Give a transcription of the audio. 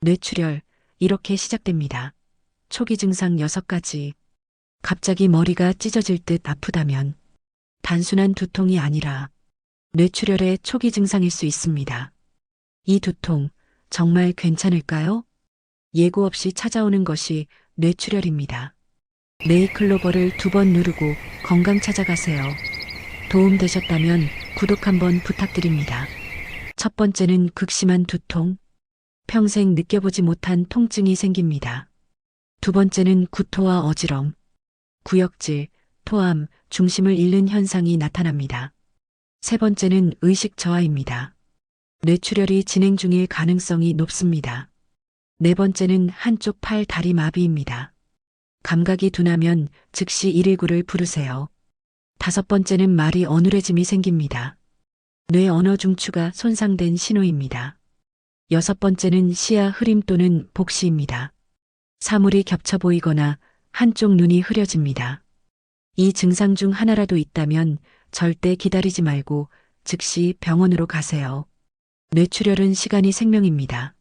뇌출혈, 이렇게 시작됩니다. 초기 증상 6가지. 갑자기 머리가 찢어질 듯 아프다면 단순한 두통이 아니라 뇌출혈의 초기 증상일 수 있습니다. 이 두통 정말 괜찮을까요? 예고 없이 찾아오는 것이 뇌출혈입니다. 네이클로버를 두 번 누르고 건강 찾아가세요. 도움 되셨다면 구독 한번 부탁드립니다. 첫 번째는 극심한 두통. 평생 느껴보지 못한 통증이 생깁니다. 두 번째는 구토와 어지럼, 구역질, 토함, 중심을 잃는 현상이 나타납니다. 세 번째는 의식 저하입니다. 뇌출혈이 진행 중일 가능성이 높습니다. 네 번째는 한쪽 팔 다리 마비입니다. 감각이 둔하면 즉시 119를 부르세요. 다섯 번째는 말이 어눌해짐이 생깁니다. 뇌 언어 중추가 손상된 신호입니다. 여섯 번째는 시야 흐림 또는 복시입니다. 사물이 겹쳐 보이거나 한쪽 눈이 흐려집니다. 이 증상 중 하나라도 있다면 절대 기다리지 말고 즉시 병원으로 가세요. 뇌출혈은 시간이 생명입니다.